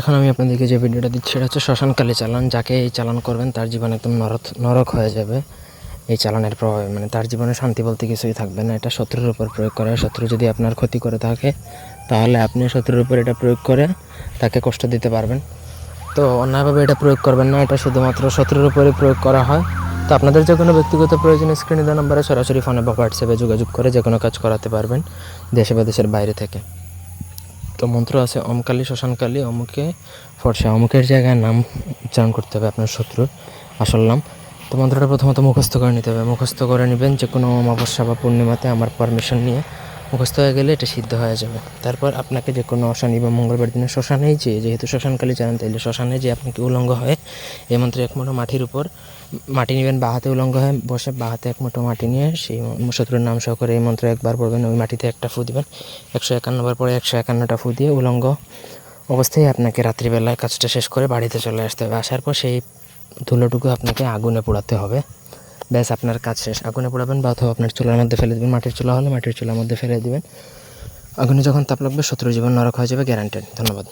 এখন আমি আপনাদেরকে যে ভিডিওটা দিচ্ছি, সেটা হচ্ছে শ্মশানকালী চালান। যাকে এই চালান করবেন, তার জীবন একদম নরক নরক হয়ে যাবে। এই চালানের প্রভাবে মানে তার জীবনে শান্তি বলতে কিছুই থাকবে না। এটা শত্রুর উপর প্রয়োগ করে। শত্রু যদি আপনার ক্ষতি করে থাকে, তাহলে আপনি শত্রুর উপর এটা প্রয়োগ করে তাকে কষ্ট দিতে পারবেন। তো অন্যায়ভাবে এটা প্রয়োগ করবেন না। এটা শুধুমাত্র শত্রুর উপরে প্রয়োগ করা হয়। তো আপনাদের যে কোনো ব্যক্তিগত প্রয়োজনে স্ক্রিনে দেওয়া নম্বরে সরাসরি ফোনে বা হোয়াটসঅ্যাপে যোগাযোগ করে যে কোনো কাজ করাতে পারবেন দেশে বা দেশের বাইরে থেকে। তো মন্ত্র আছে অমকালী শ্মশানকালী অমুকে ফর্সা, অমুকের জায়গায় নাম উচ্চারণ করতে হবে আপনার শত্রুর আসল নাম। তো মন্ত্রটা প্রথমত মুখস্থ করে নিতে হবে। মুখস্থ করে নেবেন যে কোনো অমাবস্যা বা পূর্ণিমাতে আমার পারমিশন নিয়ে। মুখস্থ হয়ে গেলে এটা সিদ্ধ হয়ে যাবে। তারপর আপনাকে যে কোনো শনি বা মঙ্গলবার দিনে শ্মশানেই যে যেহেতু শ্মশানকালী জানেন তাইলে শ্মশানে যে আপনাকে উলঙ্গ হয় এই মন্ত্রে এক মুঠো মাটির উপর মাটি নেবেন, বা হাতে উলঙ্গ হয়ে বসে, বা হাতে এক মুঠো মাটি নিয়ে সেই শত্রুর নাম সহ করে এই মন্ত্র একবার পড়বেন, ওই মাটিতে একটা ফু দিবেন। একশো একান্নবার পরে একশো একান্নটা ফু দিয়ে উলঙ্গ অবস্থায় আপনাকে রাত্রিবেলায় কাজটা শেষ করে বাড়িতে চলে আসতে হবে। আসার পর সেই ধুলোটুকু আপনাকে আগুনে পোড়াতে হবে। ব্যাস, আপনার কাজ শেষ। আগুনে পোড়াবেন বা অথবা আপনার চুলার মধ্যে ফেলে দেবেন। মাটির চুলা হলে মাটির চুলার মধ্যে ফেলে দেবেন। আগুনে যখন তাপ লাগবে শত্রু জীবন নরক হয়ে যাবে গ্যারান্টেড ধন্যবাদ।